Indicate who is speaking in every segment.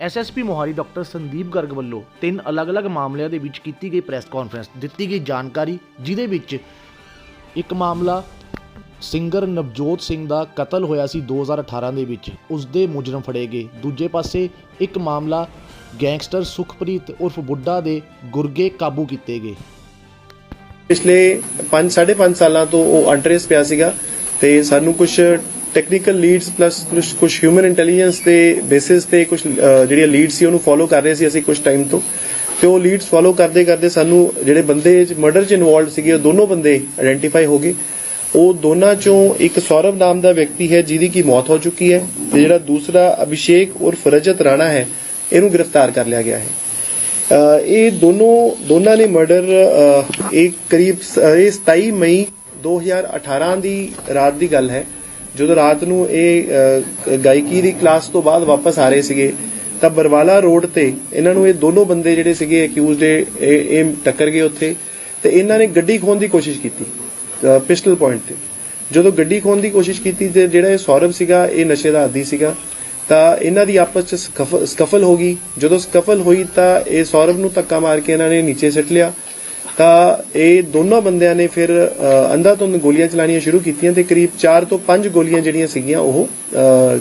Speaker 1: SSP Mohali doctor Sandeep Garg ਵੱਲੋਂ ਤਿੰਨ ਅਲੱਗ-ਅਲੱਗ ਮਾਮਲਿਆਂ ਦੇ ਵਿੱਚ ਕੀਤੀ ਗਈ ਪ੍ਰੈਸ ਕਾਨਫਰੰਸ, ਦਿੱਤੀ ਗਈ ਜਾਣਕਾਰੀ, ਜਿਹਦੇ ਵਿੱਚ ਇੱਕ ਮਾਮਲਾ ਸਿੰਗਰ ਨਵਜੋਤ ਸਿੰਘ ਦਾ ਕਤਲ ਹੋਇਆ ਸੀ 2018 ਦੇ ਵਿੱਚ। ਉਸ ਦੇ ਮੁਜਰਮ ਫੜੇ ਗਏ। ਦੂਜੇ ਪਾਸੇ ਇੱਕ ਮਾਮਲਾ ਗੈਂਗਸਟਰ ਸੁਖਪ੍ਰੀਤ ਉਰਫ ਬੁੱਢਾ ਦੇ ਗੁਰਗੇ ਕਾਬੂ ਕੀਤੇ ਗਏ।
Speaker 2: ਪਿਛਲੇ 5 5.5 ਸਾਲਾਂ ਤੋਂ ਉਹ ਅਨਟ੍ਰੇਸ ਪਿਆ ਸੀਗਾ ਤੇ ਸਾਨੂੰ ਕੁਝ ਟੈਕਨੀਕਲ ਲੀਡਸ ਪਲੱਸ ਕੁਝ ਹਿਊਮਨ ਇੰਟੈਲੀਜੈਂਸ ਦੇ ਬੇਸਿਸ ਤੇ ਕੁਝ ਜਿਹੜੀਆਂ ਲੀਡਸ ਸੀ ਉਹਨੂੰ ਫੋਲੋ ਕਰ ਰਹੇ ਸੀ ਅਸੀਂ ਕੁਝ ਟਾਈਮ ਤੋਂ। ਤੇ ਉਹ ਲੀਡਸ ਫੋਲੋ ਕਰਦੇ ਕਰਦੇ ਸਾਨੂੰ ਜਿਹੜੇ ਬੰਦੇ ਮਰਡਰ 'ਚ ਇਨਵੋਲਡ ਸੀਗੇ, ਉਹ ਦੋਨੋਂ ਬੰਦੇ ਆਇਡੈਂਟੀਫਾਈ ਹੋ ਗਏ। ਉਹ ਦੋਨਾਂ ਚੋਂ ਇੱਕ ਸੌਰਵ ਨਾਮ ਦਾ ਵਿਅਕਤੀ ਹੈ, ਜਿਹਦੀ ਕੀ ਮੌਤ ਹੋ ਚੁੱਕੀ ਹੈ ਤੇ ਜਿਹੜਾ ਦੂਸਰਾ ਅਭਿਸ਼ੇਕ ਉਰਫ ਰਜਤ ਰਾਣਾ ਹੈ, ਇਹਨੂੰ ਗ੍ਰਿਫਤਾਰ ਕਰ ਲਿਆ ਗਿਆ ਹੈ। ਇਹ ਦੋਨੋਂ ਦੋਨਾਂ ਨੇ ਮਰਡਰ ਇੱਕ ਕਰੀਬ ਸ- ਇਹ 27 ਮਈ 2018 ਦੀ ਰਾਤ ਦੀ ਗੱਲ ਹੈ। ਜਦੋਂ ਰਾਤ ਨੂੰ ਇਹ ਗਾਇਕੀ ਦੀ ਕਲਾਸ ਤੋਂ ਬਾਅਦ ਵਾਪਸ ਆ ਰਹੇ ਸੀਗੇ, ਤਾਂ ਬਰਵਾਲਾ ਰੋਡ ਤੇ ਇਹਨਾਂ ਨੂੰ ਇਹ ਦੋਨੋਂ ਬੰਦੇ ਜਿਹੜੇ ਸੀਗੇ ਅਕਿਊਜ਼ਡ ਇਹ ਟੱਕਰ ਗਏ ਉੱਥੇ, ਤੇ ਇਹਨਾਂ ਨੇ ਗੱਡੀ ਖੋਣ ਦੀ ਕੋਸ਼ਿਸ਼ ਕੀਤੀ ਪਿਸਟਲ ਪੁਆਇੰਟ ਤੇ। ਜਦੋਂ ਗੱਡੀ ਖੋਣ ਦੀ ਕੋਸ਼ਿਸ਼ ਕੀਤੀ ਤੇ ਜਿਹੜਾ ਇਹ ਸੌਰਵ ਸੀਗਾ, ਇਹ ਨਸ਼ੇ ਦਾ ਆਦੀ ਸੀਗਾ, ਤਾਂ ਇਹਨਾਂ ਦੀ ਆਪਸ ਚ ਸਕਫਲ ਹੋ ਗਈ। ਜਦੋਂ ਸਕਫਲ ਹੋਈ ਤਾਂ ਇਹ ਸੌਰਵ ਨੂੰ ਧੱਕਾ ਮਾਰ ਕੇ ਇਹਨਾਂ ਨੇ ਨੀਚੇ ਸਿੱਟ ਲਿਆ ਤਾਂ ਇਹ ਦੋਨੋਂ ਬੰਦਿਆਂ ਨੇ ਫਿਰ ਅ, ਅੰਧਾਧੁੰਦ ਗੋਲੀਆਂ ਚਲਾਣੀਆਂ ਸ਼ੁਰੂ ਕੀਤੀਆਂ ਤੇ ਕਰੀਬ 4 ਤੋਂ 5 ਗੋਲੀਆਂ ਜਿਹੜੀਆਂ ਸੀਗੀਆਂ ਉਹ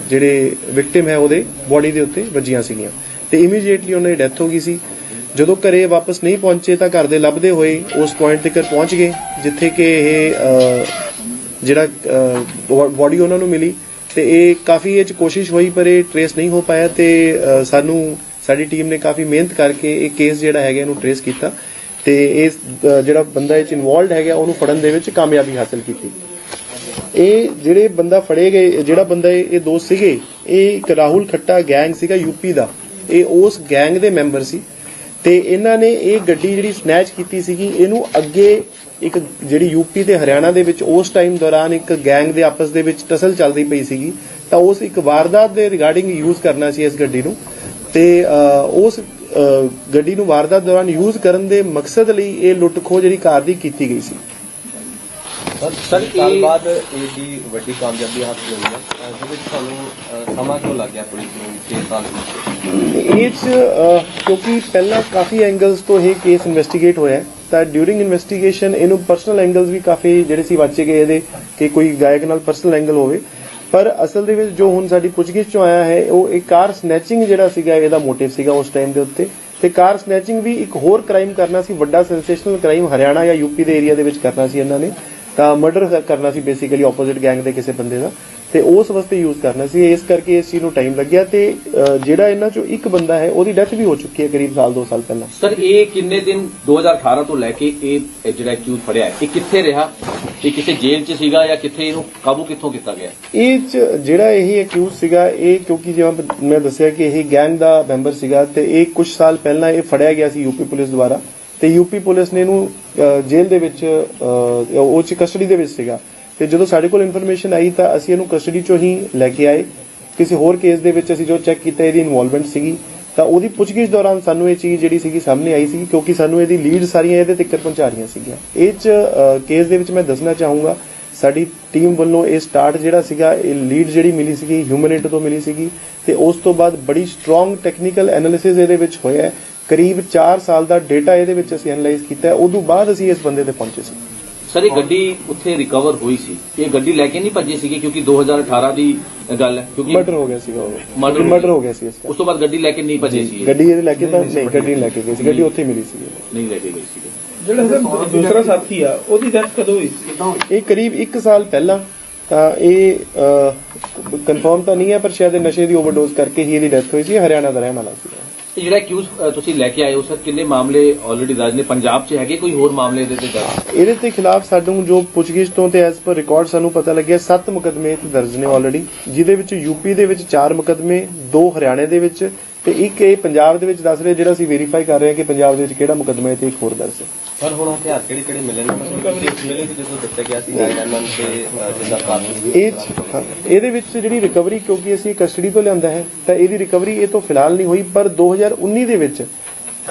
Speaker 2: ਜਿਹੜੇ ਵਿਕਟਿਮ ਹੈ ਉਹਦੇ ਬੋਡੀ ਦੇ ਉੱਤੇ ਵੱਜੀਆਂ ਸੀਗੀਆਂ। ਤੇ ਇਮੀਡੀਏਟਲੀ ਉਹਨਾਂ ਦੀ ਡੈਥ ਹੋ ਗਈ ਸੀ। ਜਦੋਂ ਘਰੇ ਵਾਪਸ ਨਹੀਂ ਪਹੁੰਚੇ ਤਾਂ ਘਰ ਦੇ ਲੱਭਦੇ ਹੋਏ ਉਸ ਪੁਆਇੰਟ ਤੱਕ ਪਹੁੰਚ ਗਏ ਜਿੱਥੇ ਕਿ ਇਹ ਜਿਹੜਾ ਬੋਡੀ ਉਹਨਾਂ ਨੂੰ ਮਿਲੀ। ਤੇ ਇਹ ਕਾਫੀ ਇਹ ਚ ਕੋਸ਼ਿਸ਼ ਹੋਈ ਪਰ ਇਹ ਟ੍ਰੇਸ ਨਹੀਂ ਹੋ ਪਾਇਆ ਤੇ ਸਾਨੂੰ ਸਾਡੀ ਟੀਮ ਨੇ ਕਾਫੀ ਮਿਹਨਤ ਕਰਕੇ ਇਹ ਕੇਸ ਜਿਹੜਾ ਹੈਗਾ ਇਹਨੂੰ ਟ੍ਰੇਸ ਕੀਤਾ। ਤੇ ਇਸ ਜਿਹੜਾ ਬੰਦਾ ਇਹ ਚ ਇਨਵੋਲਡ ਹੈਗਾ, ਉਹਨੂੰ ਫੜਨ ਦੇ ਵਿੱਚ ਕਾਮਯਾਬੀ ਹਾਸਲ ਕੀਤੀ। ਇਹ ਜਿਹੜੇ ਬੰਦਾ ਫੜੇ ਗਏ, ਜਿਹੜਾ ਬੰਦਾ ਇਹ ਇਹ ਦੋਸਤ ਸੀਗੇ, ਇਹ ਇੱਕ ਰਾਹੁਲ ਖੱਟਾ ਗੈਂਗ ਸੀਗਾ ਯੂਪੀ ਦਾ। ਇਹ ਉਸ ਗੈਂਗ ਦੇ ਮੈਂਬਰ ਸੀ। ਤੇ ਇਹਨਾਂ ਨੇ ਇਹ ਗੱਡੀ ਜਿਹੜੀ ਸਨੈਚ ਕੀਤੀ ਸੀਗੀ, ਇਹਨੂੰ ਅੱਗੇ ਇੱਕ ਜਿਹੜੀ ਯੂਪੀ ਤੇ ਹਰਿਆਣਾ ਦੇ ਵਿੱਚ ਉਸ ਟਾਈਮ ਦੌਰਾਨ ਇੱਕ ਗੈਂਗ ਦੇ ਆਪਸ ਦੇ ਵਿੱਚ ਟਸਲ ਚੱਲਦੀ ਪਈ ਸੀਗੀ। ਤਾਂ ਉਸ ਇੱਕ ਵਾਰਦਾਤ ਦੇ ਰਿਗਾਰਡਿੰਗ ਯੂਜ਼ ਕਰਨਾ ਸੀ ਇਸ ਗੱਡੀ ਨੂੰ। ਤੇ ਉਸ ਗੱਡੀ ਨੂੰ ਵਾਰਦਾਤ ਦੌਰਾਨ ਯੂਜ਼ ਕਰਨ ਦੇ ਮਕਸਦ ਲਈ ਇਹ ਲੁੱਟ ਖੋਹ ਜਿਹੜੀ ਕਾਰ ਦੀ ਕੀਤੀ ਗਈ ਸੀ।
Speaker 3: ਸਰ ਸਾਲ ਬਾਅਦ ਇਹਦੀ ਵੱਡੀ ਕਾਮਯਾਬੀ ਹਾਸਲ ਹੋਈ ਹੈ ਜਿਹਦੇ ਵਿੱਚ ਤੁਹਾਨੂੰ ਅਹ, ਸਮਾਂ ਕਿਉਂ ਲੱਗ ਗਿਆ ਪੁਲਿਸ ਨੂੰ 6 ਸਾਲ ਵਿੱਚ?
Speaker 2: ਇਹ ਕਿਉਂਕਿ ਪਹਿਲਾਂ ਕਾਫੀ ਐਂਗਲਸ ਤੋਂ ਇਹ ਕੇਸ ਇਨਵੈਸਟੀਗੇਟ ਹੋਇਆ ਤਾਂ ਡਿਊਰਿੰਗ ਇਨਵੈਸਟੀਗੇਸ਼ਨ ਇਹਨੂੰ ਪਰਸਨਲ ਐਂਗਲਸ ਵੀ ਕਾਫੀ ਜਿਹੜੇ ਸੀ ਵਾਚੇ ਗਏ ਇਹਦੇ ਕਿ ਕੋਈ ਗਾਇਕ ਨਾਲ ਪਰਸਨਲ ਐਂਗਲ ਹੋਵੇ। ਪਰ ਅਸਲ ਦੇ ਵਿੱਚ ਜੋ ਹੁਣ ਸਾਡੀ ਪੁੱਛਗਿੱਛ ਚੋਂ ਆਇਆ ਹੈ, ਉਹ ਇੱਕ ਕਾਰ ਸਨੈਚਿੰਗ ਜਿਹੜਾ ਸੀਗਾ, ਇਹਦਾ ਮੋਟਿਵ ਸੀਗਾ ਉਸ ਟਾਈਮ ਦੇ ਉੱਤੇ। ਤੇ ਕਾਰ ਸਨੈਚਿੰਗ ਵੀ ਇੱਕ ਹੋਰ ਕ੍ਰਾਈਮ ਕਰਨਾ ਸੀ, ਵੱਡਾ ਸੈਂਸੇਸ਼ਨਲ ਕ੍ਰਾਈਮ ਹਰਿਆਣਾ ਜਾਂ ਯੂਪੀ ਦੇ ਏਰੀਆ ਦੇ ਵਿੱਚ ਕਰਨਾ ਸੀ ਇਹਨਾਂ ਨੇ। ਤਾਂ ਮਰਡਰ ਕਰਨਾ ਸੀ ਬੇਸਿਕਲੀ ਆਪੋਜ਼ਿਟ ਗੈਂਗ ਦੇ ਕਿਸੇ ਬੰਦੇ ਦਾ ਤੇ ਉਸ ਵਾਸਤੇ ਯੂਜ਼ ਕਰਨਾ ਸੀ। ਇਸ ਕਰਕੇ ਇਸ ਚੀਜ਼ ਨੂੰ ਟਾਈਮ ਲੱਗਿਆ ਤੇ ਜਿਹੜਾ ਇਹਨਾਂ ਚੋਂ ਇੱਕ ਬੰਦਾ ਹੈ ਉਹਦੀ ਡੈਥ ਵੀ ਹੋ ਚੁੱਕੀ ਹੈ ਕਰੀਬ ਸਾਲ 2 ਸਾਲ ਪਹਿਲਾਂ।
Speaker 3: ਸਰ ਇਹ ਕਿੰਨੇ ਦਿਨ 2018 ਤੋਂ ਲੈ ਕੇ ਇਹ ਜਿਹੜਾ ਐਕਿਊਜ਼ ਫੜਿਆ ਇਹ ਕਿੱਥੇ ਰਿਹਾ? ਇਹ ਕਿਸੇ ਜੇਲ੍ਹ 'ਚ ਸੀਗਾ ਜਾਂ ਕਿੱਥੇ ਇਹਨੂੰ ਕਾਬੂ ਕਿੱਥੋਂ ਕੀਤਾ ਗਿਆ?
Speaker 2: ਇਹ ਜਿਹੜਾ ਇਹ ਅਕਿਊਜ਼ ਸੀਗਾ ਇਹ ਕਿਉਂਕਿ ਜਿਵੇਂ ਮੈਂ ਦੱਸਿਆ ਕਿ ਇਹ ਗੈਂਗ ਦਾ ਮੈਂਬਰ ਸੀਗਾ ਤੇ ਇਹ ਕੁਝ ਸਾਲ ਪਹਿਲਾਂ ਇਹ ਫੜਿਆ ਗਿਆ ਸੀ ਯੂਪੀ ਪੁਲਿਸ ਦੁਆਰਾ। ਤੇ ਯੂਪੀ ਪੁਲਿਸ ਨੇ ਇਹਨੂੰ ਅਹ, ਜੇਲ੍ਹ ਦੇ ਵਿੱਚ ਉਹ ਚ ਕਸਟਡੀ ਦੇ ਵਿੱਚ ਸੀਗਾ। ਤੇ ਜਦੋਂ ਸਾਡੇ ਕੋਲ ਇਨਫੋਰਮੇਸ਼ਨ ਆਈ ਤਾਂ ਅਸੀਂ ਇਹਨੂੰ ਕਸਟਡੀ ਚੋਂ ਹੀ ਲੈ ਕੇ ਆਏ। ਕਿਸੇ ਹੋਰ ਕੇਸ ਦੇ ਵਿੱਚ ਅਸੀਂ ਜੋ ਚੈੱਕ ਕੀਤਾ ਇਹਦੀ ਇਨਵੋਲਵਮੈਂਟ ਸੀਗੀ। ਤਾਂ ਉਹਦੀ ਪੁੱਛਗਿੱਛ ਦੌਰਾਨ ਸਾਨੂੰ ਇਹ ਚੀਜ਼ ਜਿਹੜੀ ਸੀਗੀ ਸਾਹਮਣੇ ਆਈ ਸੀ ਕਿਉਂਕਿ ਸਾਨੂੰ ਇਹਦੀ ਲੀਡ ਸਾਰੀਆਂ ਇਹਦੇ ਤੱਕ ਪਹੁੰਚਾ ਰਹੀਆਂ ਸੀਗੀਆਂ। ਇਹ ਚ ਕੇਸ ਦੇ ਵਿੱਚ ਮੈਂ ਦੱਸਣਾ ਚਾਹੂੰਗਾ ਸਾਡੀ ਟੀਮ ਵੱਲੋਂ ਇਹ ਸਟਾਰਟ ਜਿਹੜਾ ਸੀਗਾ ਇਹ ਲੀਡ ਜਿਹੜੀ ਮਿਲੀ ਸੀਗੀ ਹਿਊਮਨਿਟ ਤੋਂ ਮਿਲੀ ਸੀਗੀ। ਤੇ ਉਸ ਤੋਂ ਬਾਅਦ ਬੜੀ ਸਟਰੋਂਗ ਟੈਕਨੀਕਲ ਐਨਾਲਿਸਿਸ ਇਹਦੇ ਵਿੱਚ ਹੋਇਆ ਕਰੀਬ 4 ਸਾਲ ਦਾ ਡਾਟਾ ਇਹਦੇ ਵਿੱਚ ਅਸੀਂ ਐਨਾਲਾਈਜ਼ ਕੀਤਾ ਹੈ। ਉਦੋਂ ਬਾਅਦ ਅਸੀਂ ਇਸ ਬੰਦੇ ਤੇ ਪਹੁੰਚੇ ਸੀ।
Speaker 3: ਸਰ ਇਹ ਗੱਡੀ ਉੱਥੇ ਰਿਕਵਰ ਹੋਈ ਸੀ। ਇਹ ਗੱਡੀ ਲੈ ਕੇ ਨਹੀਂ ਭੱਜੀ ਸੀਗੀ ਕਿਉਂਕਿ 2018 ਦੀ ਗੱਲ ਹੈ ਕਿਉਂਕਿ
Speaker 2: ਮਰਡਰ ਹੋ ਗਿਆ ਸੀਗਾ ਉਹ। ਮਰਡਰ
Speaker 3: ਗਿਆ।
Speaker 2: ਹੋ ਗਿਆ ਸੀ ਇਸ ਦਾ
Speaker 3: ਉਸ ਤੋਂ ਬਾਅਦ ਗੱਡੀ ਲੈ ਕੇ ਨਹੀਂ ਭੱਜੇ ਸੀ ਇਹ।
Speaker 2: ਗੱਡੀ ਇਹਦੇ ਲੈ ਕੇ ਤਾਂ ਨਹੀਂ ਗੱਡੀ ਨਹੀਂ। ਲੈ ਕੇ ਗਈ ਸੀ। ਗੱਡੀ ਉੱਥੇ ਮਿਲੀ ਸੀ।
Speaker 3: ਨਹੀਂ ਲੈ ਕੇ ਗਏ ਸੀਗੇ।
Speaker 4: ਜਿਹੜਾ ਸਰ ਦੂਸਰਾ ਸਾਥੀ ਆ ਉਹਦੀ ਡੈਥ ਕਦੋਂ ਹੋਈ ਸੀ?
Speaker 2: ਇਹ ਕਰੀਬ 1 ਸਾਲ ਪਹਿਲਾਂ ਤਾਂ ਇਹ ਕਨਫਰਮ ਤਾਂ ਨਹੀਂ ਹੈ ਪਰ ਸ਼ਾਇਦ ਇਹ ਨਸ਼ੇ ਦੀ ਓਵਰਡੋਜ਼ ਕਰਕੇ ਹੀ ਇਹਦੀ ਡੈਥ ਹੋਈ ਸੀ। ਇਹ ਹਰਿਆਣਾ ਦਾ ਰਹਿਣ ਵਾਲਾ ਸੀ
Speaker 3: ਇਹ ਜਿਹੜਾ ਐਕਿਊਜ਼ ਤੁਸੀਂ ਲੈ ਕੇ ਆਏ ਹੋ ਸਰ, ਕਿੰਨੇ ਮਾਮਲੇ ਆਲਰੇਡੀ ਦਰਜ ਨੇ ਪੰਜਾਬ 'ਚ ਹੈਗੇ ਕੋਈ ਹੋਰ ਮਾਮਲੇ ਇਹਦੇ ਤੇ ਦਰਜ
Speaker 2: ਇਹਦੇ ਤੇ ਖਿਲਾਫ ਸਾਨੂੰ ਜੋ ਪੁੱਛਗਿੱਛ ਤੋਂ ਤੇ ਐਸ ਪਰ ਰਿਕਾਰਡ ਸਾਨੂੰ ਪਤਾ ਲੱਗਿਆ 7 ਮੁਕਦਮੇ ਦਰਜ ਨੇ ਆਲਰੇਡੀ ਜਿਹਦੇ ਵਿੱਚ ਯੂਪੀ ਦੇ ਵਿੱਚ 4 ਮੁਕਦਮੇ 2 ਹਰਿਆਣੇ ਦੇ ਵਿੱਚ ਤੇ ਇੱਕ ਇਹ ਪੰਜਾਬ ਦੇ ਵਿੱਚ ਦੱਸ ਰਹੇ, ਜਿਹੜਾ ਅਸੀਂ ਵੈਰੀਫਾਈ ਕਰ ਰਹੇ ਹਾਂ ਕਿ ਪੰਜਾਬ ਦੇ ਵਿੱਚ ਕਿਹੜਾ ਮੁਕਦਮਾ ਹੈ ਤੇ ਇੱਕ ਹੋਰ ਦਰਜ ਹੈ।
Speaker 5: ਸਰ ਹੁਣ ਹਥਿਆਰ ਕਿਹੜੇ ਕਿਹੜੇ ਮਿਲੇ ਨੇ? ਮਤਲਬ ਕਿ ਮਿਲੇ ਸੀ ਜਦੋਂ ਦਿੱਤਾ ਗਿਆ ਸੀ 9mm ਤੇ ਅਹ, ਜਿੱਦਾਂ
Speaker 2: ਇਹ ਹਾਂ, ਇਹਦੇ ਵਿੱਚ ਜਿਹੜੀ ਰਿਕਵਰੀ ਕਿਉਂਕਿ ਅਸੀਂ ਕਸਟਡੀ ਤੋਂ ਲਿਆਂਦਾ ਹੈ ਤਾਂ ਇਹਦੀ ਰਿਕਵਰੀ ਇਹ ਤੋਂ ਫਿਲਹਾਲ ਨਹੀਂ ਹੋਈ ਪਰ 2019 ਦੇ ਵਿੱਚ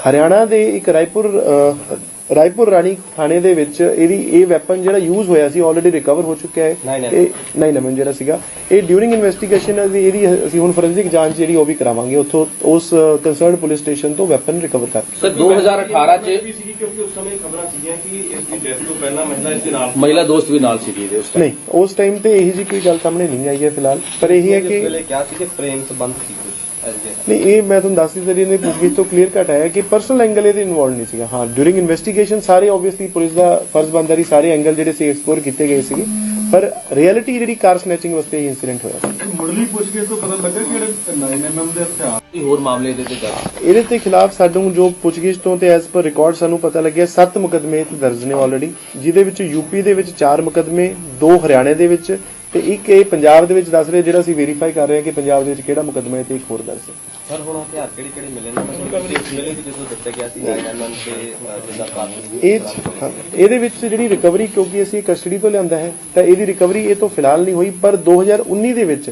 Speaker 2: ਹਰਿਆਣਾ ਦੇ ਇੱਕ ਰਾਏਪੁਰ ਅਹ, ਰਾਏਪੁਰ ਰਾਣੀ ਥਾਣੇ ਦੇ ਵਿੱਚ ਇਹਦੀ ਇਹ ਵੈਪਨ ਜਿਹੜਾ ਯੂਜ਼ ਹੋਇਆ ਸੀ ਆਲਰੇਡੀ ਰਿਕਵਰ ਹੋ ਚੁੱਕਿਆ ਹੈ।
Speaker 3: 9/11
Speaker 2: ਇਹ 9/11 ਜਿਹੜਾ ਸੀਗਾ। ਇਹ ਡਿਊਰਿੰਗ ਇਨਵੈਸਟੀਗੇਸ਼ਨ ਇਹਦੀ ਅਸੀਂ ਹੁਣ ਫੋਰੈਂਸਿਕ ਜਾਂਚ ਜਿਹੜੀ ਉਹ ਵੀ ਕਰਾਵਾਂਗੇ। ਉੱਥੋਂ ਉਸ ਕੰਸਰਨਡ ਪੁਲਿਸ ਸਟੇਸ਼ਨ ਤੋਂ ਵੈਪਨ ਰਿਕਵਰ ਕਰਕੇ
Speaker 6: ਸਰ 2018 ਚ
Speaker 4: ਵੀ ਸੀ ਕਿਉਂਕਿ ਉਸ ਸਮੇਂ ਖਬਰਾਂ ਸੀਗੀਆਂ ਕਿ ਇਸ ਦੀ ਡੈਥ ਤੋਂ ਪਹਿਲਾਂ ਮਹਿਲਾ ਇਸ ਦੇ ਨਾਲ
Speaker 6: ਮਹਿਲਾ ਦੋਸਤ ਵੀ ਨਾਲ ਸੀਗੀ ਉਸ time।
Speaker 2: ਨਹੀਂ ਉਸ ਟਾਈਮ ਤੇ ਇਹੀ ਜੀ ਕੋਈ ਗੱਲ ਸਾਹਮਣੇ ਨਹੀਂ ਆਈ ਹੈ ਫਿਲਹਾਲ। ਪਰ ਇਹੀ ਹੈ
Speaker 3: ਇਸ
Speaker 2: ਕਿ
Speaker 3: ਵੇਲੇ ਕਿਹਾ ਸੀ ਕਿ ਪ੍ਰੇਮ ਸੰਬੰਧ ਸੀ।
Speaker 2: ਨਹੀਂ ਇਹ ਮੈਂ ਤੁਹਾਨੂੰ ਦੱਸ ਦਿੱਤਾ ਜੀ ਇਹਨੇ ਪੁੱਛਗਿੱਛ ਤੋਂ ਕਲੀਅਰ ਕੱਟ ਆਇਆ ਕਿ ਪਰਸਨਲ ਐਂਗਲ ਇਹਦੇ ਇਨਵੋਲਡ ਨਹੀਂ ਸੀਗਾ। ਹਾਂ ਡਿਊਰਿੰਗ ਇਨਵੈਸਟੀਗੇਸ਼ਨ ਸਾਰੇ ਆਬਵੀਅਸਲੀ ਪੁਲਿਸ ਦਾ ਫਰਜ਼ ਬਣਦਾ ਸੀ ਸਾਰੇ ਐਂਗਲ ਜਿਹੜੇ ਸੀ ਐਕਸਪਲੋਰ ਕੀਤੇ ਗਏ ਸੀਗੇ। ਪਰ ਰਿਐਲਿਟੀ ਜਿਹੜੀ ਕਾਰ ਸਨੈਚਿੰਗ ਵਾਸਤੇ ਇਹ ਇਨਸੀਡੈਂਟ ਹੋਇਆ ਸੀ।
Speaker 7: ਮੁੱਢਲੀ ਪੁੱਛਗਿੱਛ ਤੋਂ ਪਤਾ ਲੱਗਾ ਕਿ ਜਿਹੜੇ 9mm ਦੇ ਹਥਿਆਰ
Speaker 6: ਕੋਈ ਹੋਰ ਮਾਮਲੇ ਦੇ ਤੇ ਦਰਜ
Speaker 2: ਇਹਦੇ ਤੇ ਖਿਲਾਫ ਸਾਨੂੰ ਜੋ ਪੁੱਛਗਿੱਛ ਤੋਂ ਤੇ ਐਸ ਪਰ ਰਿਕਾਰਡ ਸਾਨੂੰ ਪਤਾ ਲੱਗਿਆ 7 ਮੁਕਦਮੇ ਤੇ ਦਰਜ ਨੇ ਆਲਰੇਡੀ ਜਿਹਦੇ ਵਿੱਚ ਯੂਪੀ ਦੇ ਵਿੱਚ 4 ਮੁਕਦਮੇ 2 ਹਰਿਆਣੇ ਦੇ ਵਿੱਚ ਤੇ ਇੱਕ ਇਹ ਪੰਜਾਬ ਦੇ ਵਿੱਚ ਦੱਸ ਰਹੇ ਜਿਹੜਾ ਅਸੀਂ ਵੈਰੀਫਾਈ ਕਰ ਰਹੇ ਹਾਂ ਕਿ ਪੰਜਾਬ ਦੇ ਵਿੱਚ ਕਿਹੜਾ ਮੁਕਦਮਾ ਹੈ ਤੇ ਇੱਕ ਹੋਰ ਹੈ
Speaker 3: ਸਰ ਹੁਣ ਹਥਿਆਰ ਕਿਹੜੇ ਕਿਹੜੇ ਮਿਲੇ ਨੇ? ਮਤਲਬ ਕਿ ਇਸ ਵੇਲੇ ਵੀ ਜਦੋਂ ਦੱਸਿਆ ਗਿਆ ਸੀ 9/11 ਤੇ ਅਹ, ਜਿੱਦਾਂ ਕਾਰਨ
Speaker 2: ਇਹ ਹਾਂ, ਇਹਦੇ ਵਿੱਚ ਜਿਹੜੀ ਰਿਕਵਰੀ ਕਿਉਂਕਿ ਅਸੀਂ ਕਸਟਡੀ ਤੋਂ ਲਿਆਂਦਾ ਹੈ ਤਾਂ ਇਹਦੀ ਰਿਕਵਰੀ ਇਹ ਤੋਂ ਫਿਲਹਾਲ ਨਹੀਂ ਹੋਈ ਪਰ 2019 ਦੇ ਵਿੱਚ